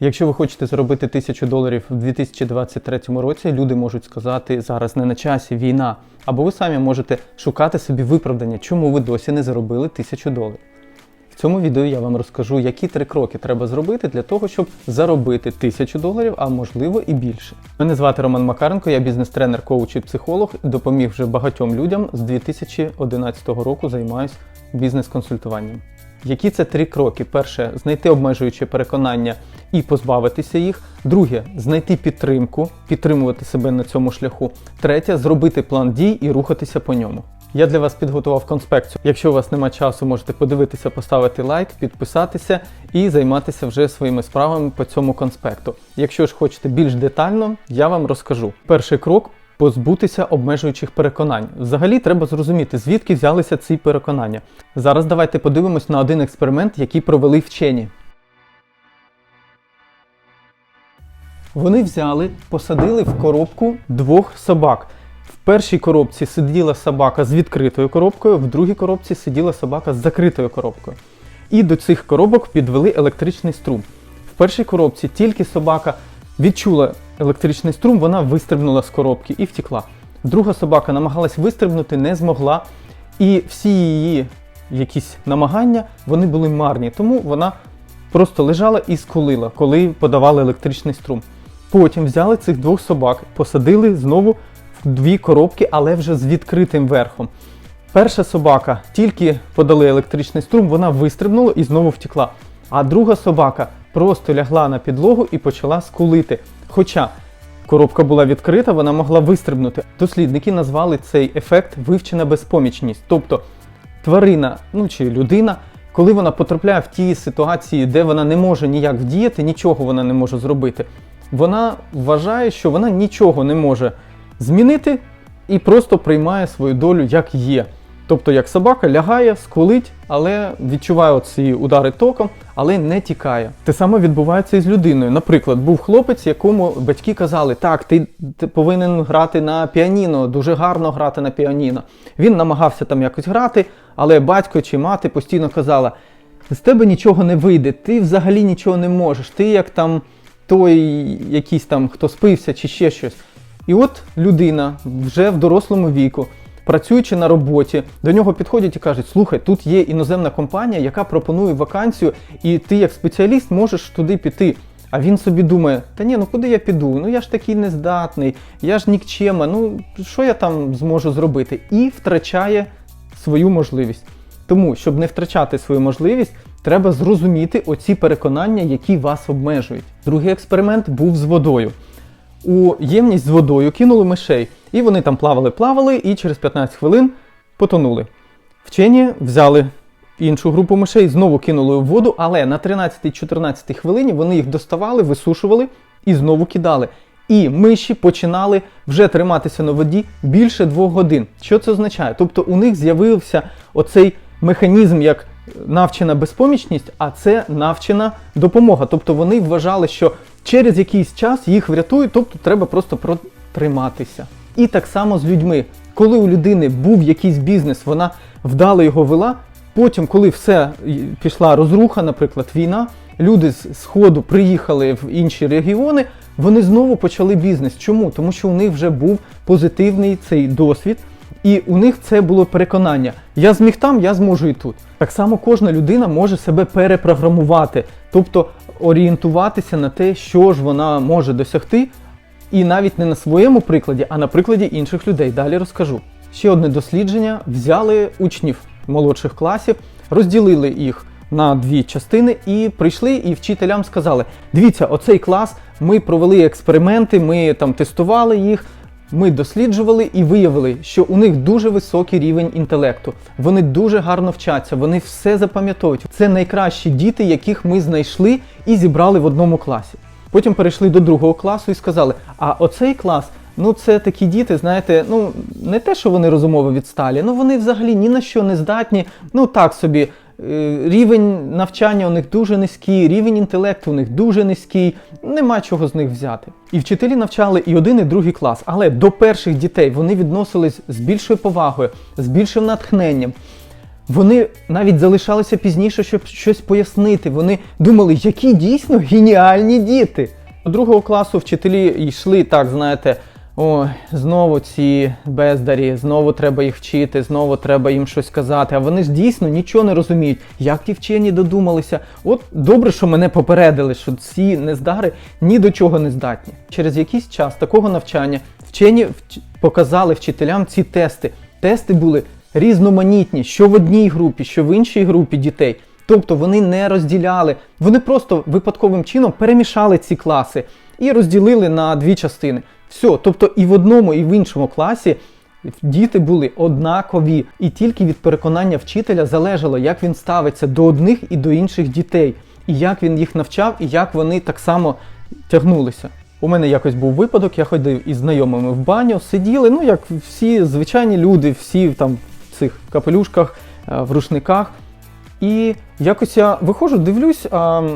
Якщо ви хочете заробити тисячу доларів в 2023 році, люди можуть сказати зараз не на часі війна, або ви самі можете шукати собі виправдання, чому ви досі не заробили тисячу доларів. В цьому відео я вам розкажу, які три кроки треба зробити для того, щоб заробити тисячу доларів, а можливо і більше. Мене звати Роман Макаренко, я бізнес-тренер, коуч і психолог. Допоміг вже багатьом людям з 2011 року займаюся бізнес-консультуванням. Які це три кроки? Перше знайти обмежуючі переконання і позбавитися їх. Друге знайти підтримку, підтримувати себе на цьому шляху. Третє зробити план дій і рухатися по ньому. Я для вас підготував конспекцію. Якщо у вас немає часу, можете подивитися, поставити лайк, підписатися і займатися вже своїми справами по цьому конспекту. Якщо ж хочете більш детально, я вам розкажу. Перший крок позбутися обмежуючих переконань. Взагалі треба зрозуміти, звідки взялися ці переконання. Зараз давайте подивимось на один експеримент, який провели вчені. Вони взяли, посадили в коробку двох собак. В першій коробці сиділа собака з відкритою коробкою, в другій коробці сиділа собака з закритою коробкою. І до цих коробок підвели електричний струм. В першій коробці тільки собака відчула електричний струм, вона вистрибнула з коробки і втекла. Друга собака намагалась вистрибнути, не змогла. І всі її якісь намагання вони були марні, тому вона просто лежала і скулила, коли подавали електричний струм. Потім взяли цих двох собак, посадили знову в дві коробки, але вже з відкритим верхом. Перша собака тільки подали електричний струм, вона вистрибнула і знову втекла. А друга собака просто лягла на підлогу і почала скулити. Хоча коробка була відкрита, вона могла вистрибнути. Дослідники назвали цей ефект вивчена безпомічність. Тобто тварина, ну чи людина, коли вона потрапляє в ті ситуації, де вона не може ніяк вдіяти, нічого вона не може зробити. Вона вважає, що вона нічого не може змінити і просто приймає свою долю як є. Тобто, як собака лягає, скулить, але відчуває оці удари током, але не тікає. Те саме відбувається і з людиною. Наприклад, був хлопець, якому батьки казали, так, ти повинен грати на піаніно, дуже гарно грати на піаніно. Він намагався там якось грати, але батько чи мати постійно казала: з тебе нічого не вийде, ти взагалі нічого не можеш, ти як там той якийсь там, хто спився чи ще щось. І от людина вже в дорослому віку, працюючи на роботі, до нього підходять і кажуть: слухай, тут є іноземна компанія, яка пропонує вакансію, і ти як спеціаліст можеш туди піти. А він собі думає, та ні, ну куди я піду? Ну я ж такий нездатний, я ж нікчема, ну що я там зможу зробити? І втрачає свою можливість. Тому, щоб не втрачати свою можливість, треба зрозуміти оці переконання, які вас обмежують. Другий експеримент був з водою. У ємність з водою кинули мишей, і вони там плавали, плавали, і через 15 хвилин потонули. Вчені взяли іншу групу мишей, знову кинули в воду, але на 13-14 хвилині вони їх доставали, висушували і знову кидали. І миші починали вже триматися на воді більше двох годин. Що це означає? Тобто у них з'явився оцей механізм як навчена безпомічність, а це навчена допомога. Тобто вони вважали, що через якийсь час їх врятують, тобто треба просто протриматися. І так само з людьми. Коли у людини був якийсь бізнес, вона вдало його вела. Потім, коли все пішла розруха, наприклад, війна, люди з сходу приїхали в інші регіони, вони знову почали бізнес. Чому? Тому що у них вже був позитивний цей досвід, і у них це було переконання: я зміг там, я зможу і тут. Так само кожна людина може себе перепрограмувати, тобто орієнтуватися на те, що ж вона може досягти, і навіть не на своєму прикладі, а на прикладі інших людей. Далі розкажу. Ще одне дослідження: взяли учнів молодших класів, розділили їх на дві частини і прийшли і вчителям сказали: дивіться, оцей клас, ми провели експерименти, ми там тестували їх. Ми досліджували і виявили, що у них дуже високий рівень інтелекту. Вони дуже гарно вчаться, вони все запам'ятовують. Це найкращі діти, яких ми знайшли і зібрали в одному класі. Потім перейшли до другого класу і сказали: а оцей клас, ну це такі діти, знаєте, ну не те, що вони розумово відсталі, ну вони взагалі ні на що не здатні. Ну так собі. Е, Рівень навчання у них дуже низький, рівень інтелекту у них дуже низький, нема чого з них взяти. І вчителі навчали і один, і другий клас, але до перших дітей вони відносились з більшою повагою, з більшим натхненням. Вони навіть залишалися пізніше, щоб щось пояснити. Вони думали, які дійсно геніальні діти. До другого класу вчителі йшли так, знаєте, ой, знову ці бездарі, знову треба їх вчити, знову треба їм щось казати. А вони ж дійсно нічого не розуміють. Як ті вчені додумалися? От добре, що мене попередили, що ці нездари ні до чого не здатні. Через якийсь час такого навчання вчені вч- показали вчителям ці тести. Тести були різноманітні, що в одній групі, що в іншій групі дітей. Тобто вони не розділяли, вони просто випадковим чином перемішали ці класи і розділили на дві частини. Все, тобто і в одному, і в іншому класі діти були однакові, і тільки від переконання вчителя залежало, як він ставиться до одних і до інших дітей, і як він їх навчав, і як вони так само тягнулися. У мене якось був випадок, я ходив із знайомими в баню, сиділи, ну як всі звичайні люди, всі там в цих капелюшках, е, в рушниках. І якось я виходжу, дивлюсь, а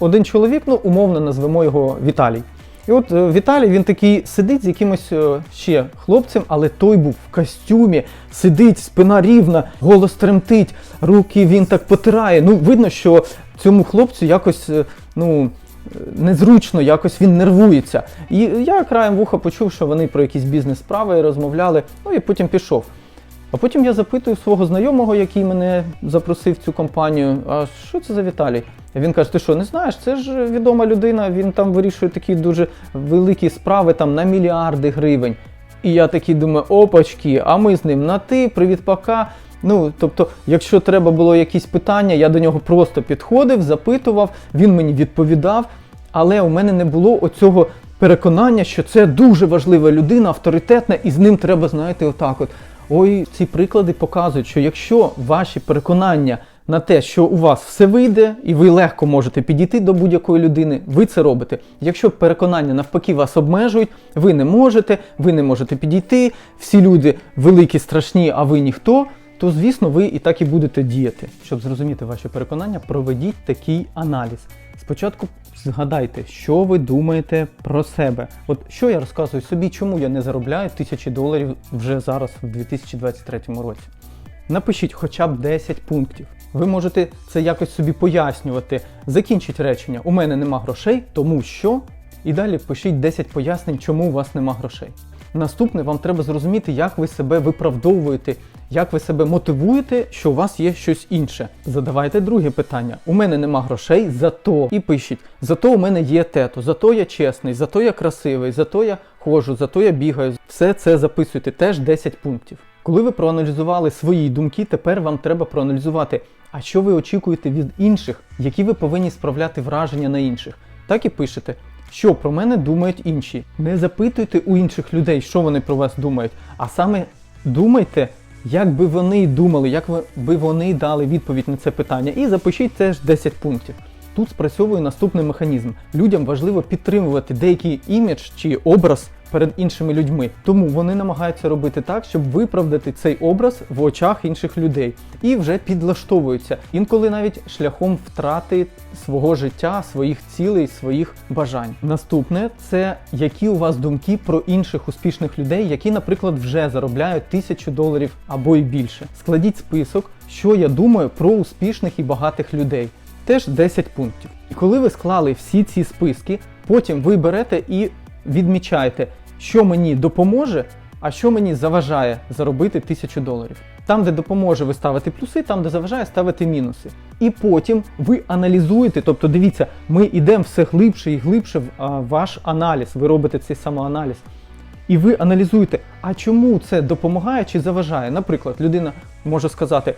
один чоловік, ну умовно назвемо його Віталій. І от е, Віталій він такий сидить з якимось е, ще хлопцем, але той був в костюмі, сидить, спина рівна, голос тремтить, руки він так потирає. Ну, видно, що цьому хлопцю якось е, ну, незручно, якось він нервується. І я краєм вуха почув, що вони про якісь бізнес-справи розмовляли, ну і потім пішов. А потім я запитую свого знайомого, який мене запросив в цю компанію, а що це за Віталій? Він каже: ти що, не знаєш? Це ж відома людина, він там вирішує такі дуже великі справи там на мільярди гривень. І я такий думаю, опачки, а ми з ним на ти, привіт, пока. Ну, тобто, якщо треба було якісь питання, я до нього просто підходив, запитував, він мені відповідав, але у мене не було оцього переконання, що це дуже важлива людина, авторитетна, і з ним треба, знаєте, отак от. Ой, ці приклади показують, що якщо ваші переконання на те, що у вас все вийде, і ви легко можете підійти до будь-якої людини, ви це робите. Якщо переконання навпаки вас обмежують, ви не можете, ви не можете підійти, всі люди великі, страшні, а ви ніхто, то звісно ви і так і будете діяти. Щоб зрозуміти ваші переконання, проведіть такий аналіз. Спочатку згадайте, що ви думаєте про себе. От що я розказую собі, чому я не заробляю тисячі доларів вже зараз, в 2023 році. Напишіть хоча б 10 пунктів. Ви можете це якось собі пояснювати. Закінчіть речення. У мене нема грошей, тому що. І далі пишіть 10 пояснень, чому у вас нема грошей. Наступне вам треба зрозуміти, як ви себе виправдовуєте, як ви себе мотивуєте, що у вас є щось інше. Задавайте друге питання. У мене нема грошей, зато і пишіть: зато у мене є тето, зато я чесний, зато я красивий, зато я ходжу, зато я бігаю. Все це записуйте теж 10 пунктів. Коли ви проаналізували свої думки, тепер вам треба проаналізувати, а що ви очікуєте від інших, які ви повинні справляти враження на інших. Так і пишете. Що про мене думають інші? Не запитуйте у інших людей, що вони про вас думають, а саме думайте, як би вони думали, як би вони дали відповідь на це питання, і запишіть теж 10 пунктів. Тут спрацьовує наступний механізм. Людям важливо підтримувати деякий імідж чи образ перед іншими людьми. Тому вони намагаються робити так, щоб виправдати цей образ в очах інших людей і вже підлаштовуються, інколи навіть шляхом втрати свого життя, своїх цілей, своїх бажань. Наступне це які у вас думки про інших успішних людей, які, наприклад, вже заробляють тисячу доларів або й більше. Складіть список, що я думаю про успішних і багатих людей. Теж 10 пунктів. І коли ви склали всі ці списки, потім ви берете і відмічаєте, що мені допоможе, а що мені заважає заробити тисячу доларів. Там, де допоможе, ви ставите плюси, там, де заважає, ставите мінуси. І потім ви аналізуєте, тобто дивіться, ми йдемо все глибше і глибше в а, ваш аналіз. Ви робите цей самоаналіз. І ви аналізуєте, а чому це допомагає чи заважає. Наприклад, людина може сказати: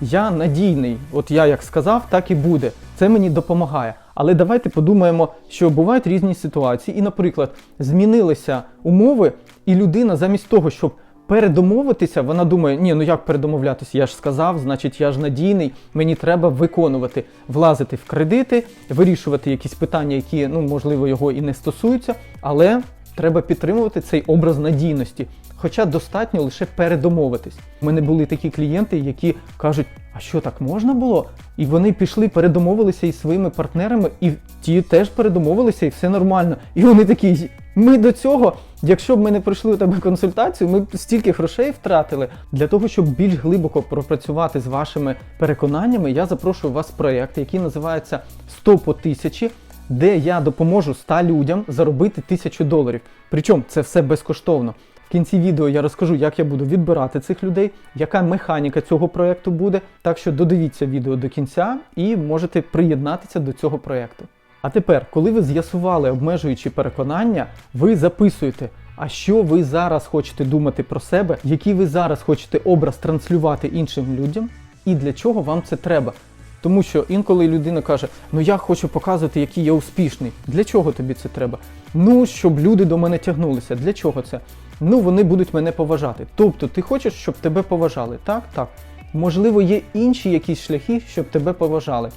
я надійний, от я як сказав, так і буде. Це мені допомагає. Але давайте подумаємо, що бувають різні ситуації, і, наприклад, змінилися умови, і людина замість того, щоб передомовитися, вона думає, ні, ну як передомовлятися? Я ж сказав, значить я ж надійний, мені треба виконувати, влазити в кредити, вирішувати якісь питання, які, ну, можливо, його і не стосуються, але треба підтримувати цей образ надійності. Хоча достатньо лише передомовитись. У мене були такі клієнти, які кажуть, а що так можна було? І вони пішли, передомовилися із своїми партнерами, і ті теж передомовилися, і все нормально. І вони такі. Ми до цього, якщо б ми не пройшли у тебе консультацію, ми б стільки грошей втратили. Для того, щоб більш глибоко пропрацювати з вашими переконаннями, я запрошую вас в проєкт, який називається 100 по тисячі, де я допоможу 100 людям заробити тисячу доларів. Причому це все безкоштовно. В кінці відео я розкажу, як я буду відбирати цих людей, яка механіка цього проєкту буде. Так що додивіться відео до кінця і можете приєднатися до цього проєкту. А тепер, коли ви з'ясували обмежуючі переконання, ви записуєте, а що ви зараз хочете думати про себе, який ви зараз хочете образ транслювати іншим людям, і для чого вам це треба. Тому що інколи людина каже: Ну я хочу показувати, який я успішний. Для чого тобі це треба? Ну, щоб люди до мене тягнулися. Для чого це? Ну, вони будуть мене поважати. Тобто, ти хочеш, щоб тебе поважали? Так, так. Можливо, є інші якісь шляхи, щоб тебе поважали.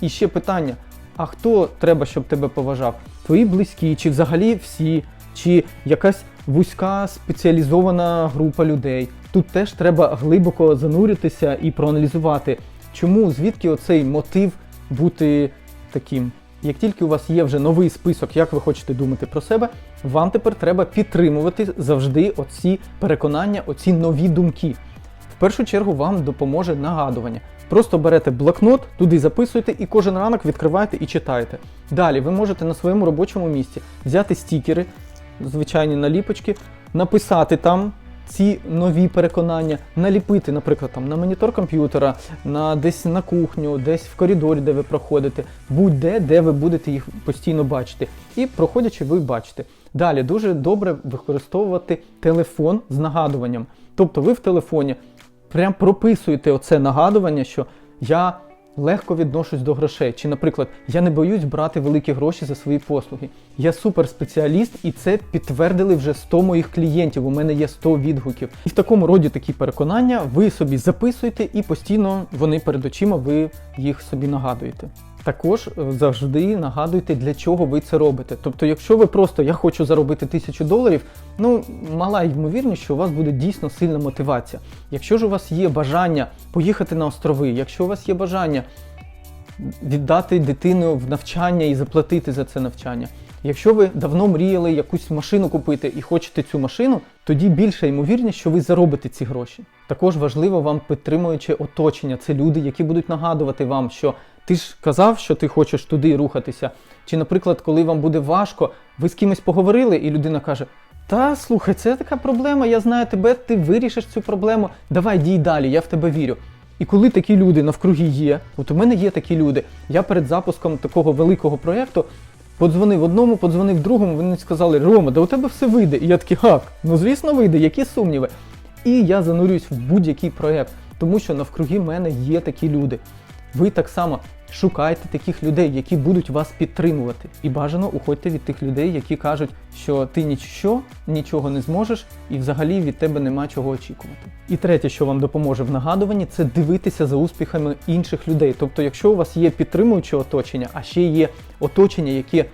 І ще питання: а хто треба, щоб тебе поважав? Твої близькі, чи взагалі всі, чи якась вузька спеціалізована група людей. Тут теж треба глибоко зануритися і проаналізувати, чому, звідки оцей мотив бути таким. Як тільки у вас є вже новий список, як ви хочете думати про себе, вам тепер треба підтримувати завжди оці переконання, оці нові думки. В першу чергу вам допоможе нагадування. Просто берете блокнот, туди записуєте і кожен ранок відкриваєте і читаєте. Далі ви можете на своєму робочому місці взяти стікери, звичайні наліпочки, написати там ці нові переконання, наліпити, наприклад, там на монітор комп'ютера, на десь на кухню, десь в коридорі, де ви проходите, будь-де, де ви будете їх постійно бачити. І проходячи, ви бачите. Далі дуже добре використовувати телефон з нагадуванням. Тобто ви в телефоні прям прописуєте оце нагадування, що я легко відношусь до грошей. Чи, наприклад, я не боюсь брати великі гроші за свої послуги. Я суперспеціаліст, і це підтвердили вже 100 моїх клієнтів. У мене є 100 відгуків. І в такому роді такі переконання ви собі записуєте, і постійно вони перед очима, ви їх собі нагадуєте. Також е, завжди нагадуйте, для чого ви це робите. Тобто, якщо ви просто я хочу заробити тисячу доларів, ну мала ймовірність, що у вас буде дійсно сильна мотивація. Якщо ж у вас є бажання поїхати на острови, якщо у вас є бажання віддати дитину в навчання і заплатити за це навчання. Якщо ви давно мріяли якусь машину купити і хочете цю машину, тоді більша ймовірність, що ви заробите ці гроші. Також важливо вам підтримуюче оточення. Це люди, які будуть нагадувати вам, що ти ж казав, що ти хочеш туди рухатися. Чи, наприклад, коли вам буде важко, ви з кимось поговорили, і людина каже: Та слухай, це така проблема, я знаю тебе, ти вирішиш цю проблему. Давай дій далі, я в тебе вірю. І коли такі люди навкруги є, от у мене є такі люди, я перед запуском такого великого проєкту подзвонив одному, подзвонив другому, вони сказали, Рома, да у тебе все вийде. І я такий, хак, ну звісно, вийде, які сумніви. І я занурююсь в будь-який проєкт, тому що навкруги мене є такі люди. Ви так само шукайте таких людей, які будуть вас підтримувати. І бажано уходьте від тих людей, які кажуть, що ти нічого, нічого не зможеш, і взагалі від тебе нема чого очікувати. І третє, що вам допоможе в нагадуванні, це дивитися за успіхами інших людей. Тобто, якщо у вас є підтримуюче оточення, а ще є оточення, яке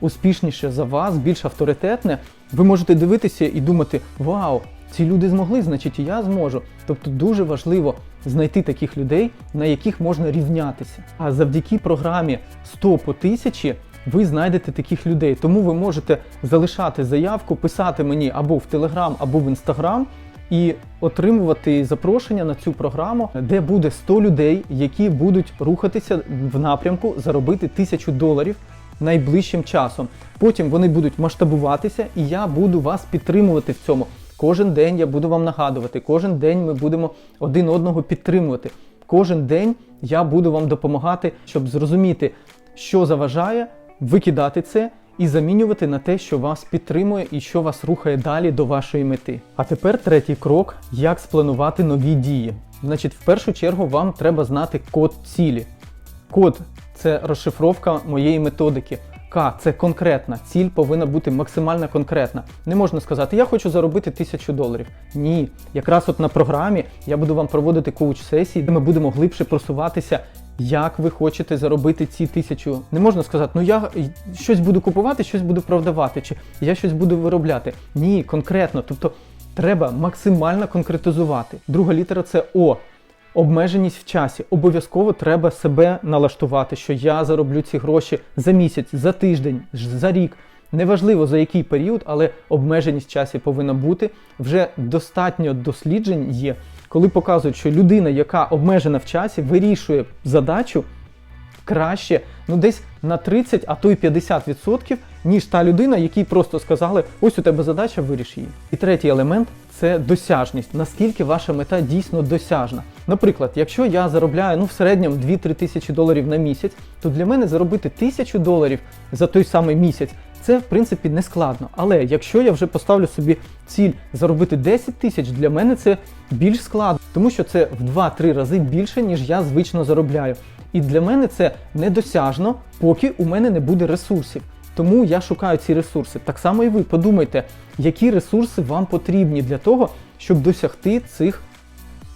успішніше за вас, більш авторитетне, ви можете дивитися і думати: Вау! Ці люди змогли, значить і я зможу. Тобто дуже важливо знайти таких людей, на яких можна рівнятися. А завдяки програмі 100 по 1000 ви знайдете таких людей. Тому ви можете залишати заявку, писати мені або в Телеграм, або в Інстаграм. І отримувати запрошення на цю програму, де буде 100 людей, які будуть рухатися в напрямку заробити тисячу доларів найближчим часом. Потім вони будуть масштабуватися, і я буду вас підтримувати в цьому. Кожен день я буду вам нагадувати, кожен день ми будемо один одного підтримувати. Кожен день я буду вам допомагати, щоб зрозуміти, що заважає, викидати це і замінювати на те, що вас підтримує і що вас рухає далі до вашої мети. А тепер третій крок: як спланувати нові дії. Значить, в першу чергу вам треба знати код цілі. Код це розшифровка моєї методики. К це конкретна. Ціль повинна бути максимально конкретна. Не можна сказати, я хочу заробити тисячу доларів. Ні. Якраз от на програмі я буду вам проводити коуч-сесії, де ми будемо глибше просуватися, як ви хочете заробити ці тисячу. Не можна сказати, ну я щось буду купувати, щось буду продавати, чи я щось буду виробляти. Ні, конкретно. Тобто треба максимально конкретизувати. Друга літера це О. Обмеженість в часі. Обов'язково треба себе налаштувати, що я зароблю ці гроші за місяць, за тиждень, за рік. Неважливо за який період, але обмеженість в часі повинна бути. Вже достатньо досліджень є, коли показують, що людина, яка обмежена в часі, вирішує задачу краще, ну десь на 30, а то й 50%, ніж та людина, якій просто сказали, ось у тебе задача, виріш її. І третій елемент це досяжність. Наскільки ваша мета дійсно досяжна. Наприклад, якщо я заробляю ну, в середньому 2-3 тисячі доларів на місяць, то для мене заробити тисячу доларів за той самий місяць. Це в принципі не складно. Але якщо я вже поставлю собі ціль заробити 10 тисяч, для мене це більш складно, тому що це в 2-3 рази більше, ніж я звично заробляю. І для мене це недосяжно, поки у мене не буде ресурсів. Тому я шукаю ці ресурси. Так само і ви подумайте, які ресурси вам потрібні для того, щоб досягти цих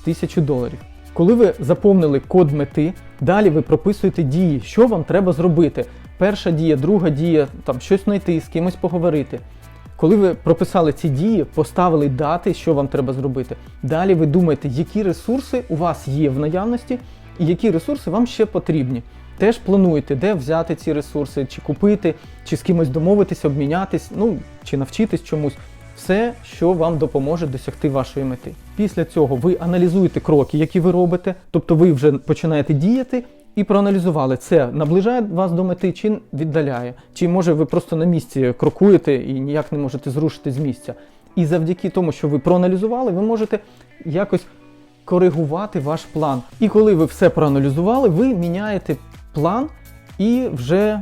тисячу доларів. Коли ви заповнили код мети, далі ви прописуєте дії, що вам треба зробити. Перша дія, друга дія, там щось знайти, з кимось поговорити. Коли ви прописали ці дії, поставили дати, що вам треба зробити. Далі ви думаєте, які ресурси у вас є в наявності, і які ресурси вам ще потрібні. Теж плануєте, де взяти ці ресурси, чи купити, чи з кимось домовитись, обмінятись, ну чи навчитись чомусь. Все, що вам допоможе досягти вашої мети. Після цього ви аналізуєте кроки, які ви робите, тобто ви вже починаєте діяти і проаналізували, це наближає вас до мети чи віддаляє, чи може ви просто на місці крокуєте і ніяк не можете зрушити з місця. І завдяки тому, що ви проаналізували, ви можете якось коригувати ваш план. І коли ви все проаналізували, ви міняєте план і вже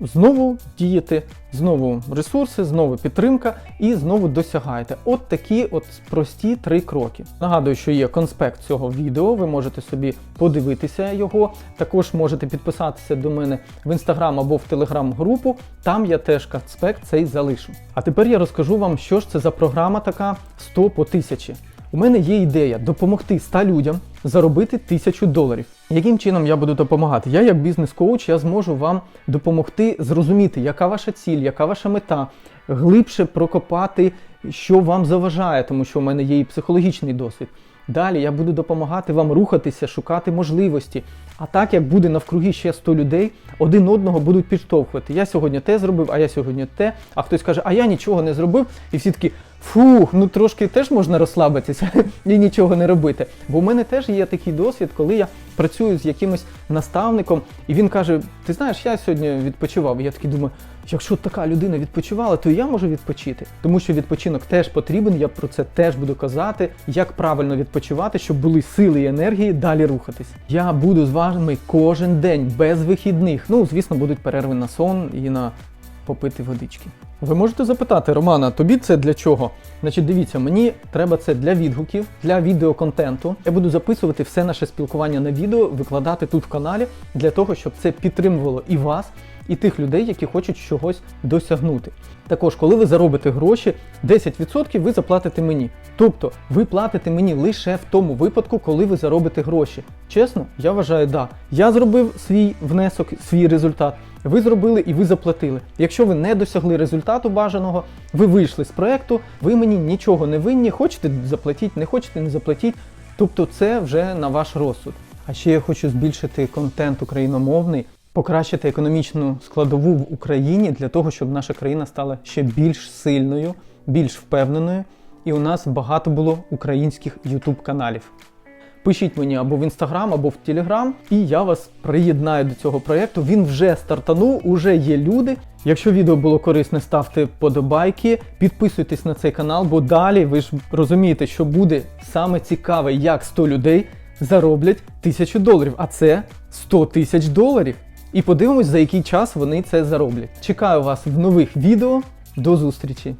знову дієте, знову ресурси, знову підтримка і знову досягаєте. От такі от прості три кроки. Нагадую, що є конспект цього відео, ви можете собі подивитися його. Також можете підписатися до мене в інстаграм або в телеграм-групу. Там я теж конспект цей залишу. А тепер я розкажу вам, що ж це за програма така 100 по 1000. У мене є ідея допомогти 100 людям заробити 1000 доларів. Яким чином я буду допомагати? Я, як бізнес-коуч, я зможу вам допомогти зрозуміти, яка ваша ціль, яка ваша мета, глибше прокопати, що вам заважає, тому що у мене є і психологічний досвід. Далі я буду допомагати вам рухатися, шукати можливості. А так як буде навкруги ще 100 людей, один одного будуть підштовхувати. Я сьогодні те зробив, а я сьогодні те. А хтось каже, а я нічого не зробив, і всі такі. Фух, ну трошки теж можна розслабитися і нічого не робити. Бо у мене теж є такий досвід, коли я працюю з якимось наставником, і він каже: Ти знаєш, я сьогодні відпочивав. І я такий думаю, якщо така людина відпочивала, то я можу відпочити. Тому що відпочинок теж потрібен. Я про це теж буду казати, як правильно відпочивати, щоб були сили і енергії далі рухатись. Я буду з вами кожен день без вихідних. Ну, звісно, будуть перерви на сон і на попити водички. Ви можете запитати, Романа, тобі це для чого? Значить, дивіться, мені треба це для відгуків, для відеоконтенту. Я буду записувати все наше спілкування на відео, викладати тут в каналі для того, щоб це підтримувало і вас, і тих людей, які хочуть чогось досягнути. Також, коли ви заробите гроші, 10% ви заплатите мені. Тобто ви платите мені лише в тому випадку, коли ви заробите гроші. Чесно, я вважаю, да. Я зробив свій внесок, свій результат. Ви зробили і ви заплатили. Якщо ви не досягли результату бажаного, ви вийшли з проекту, ви мені нічого не винні, хочете заплатіть, не хочете, не заплатіть. Тобто це вже на ваш розсуд. А ще я хочу збільшити контент україномовний, покращити економічну складову в Україні для того, щоб наша країна стала ще більш сильною, більш впевненою, і у нас багато було українських YouTube каналів. Пишіть мені або в інстаграм, або в телеграм, і я вас приєднаю до цього проєкту. Він вже стартанув, уже є люди. Якщо відео було корисне, ставте подобайки, підписуйтесь на цей канал, бо далі ви ж розумієте, що буде саме цікаве, як 100 людей зароблять тисячу доларів, а це 100 тисяч доларів. І подивимось, за який час вони це зароблять. Чекаю вас в нових відео. До зустрічі!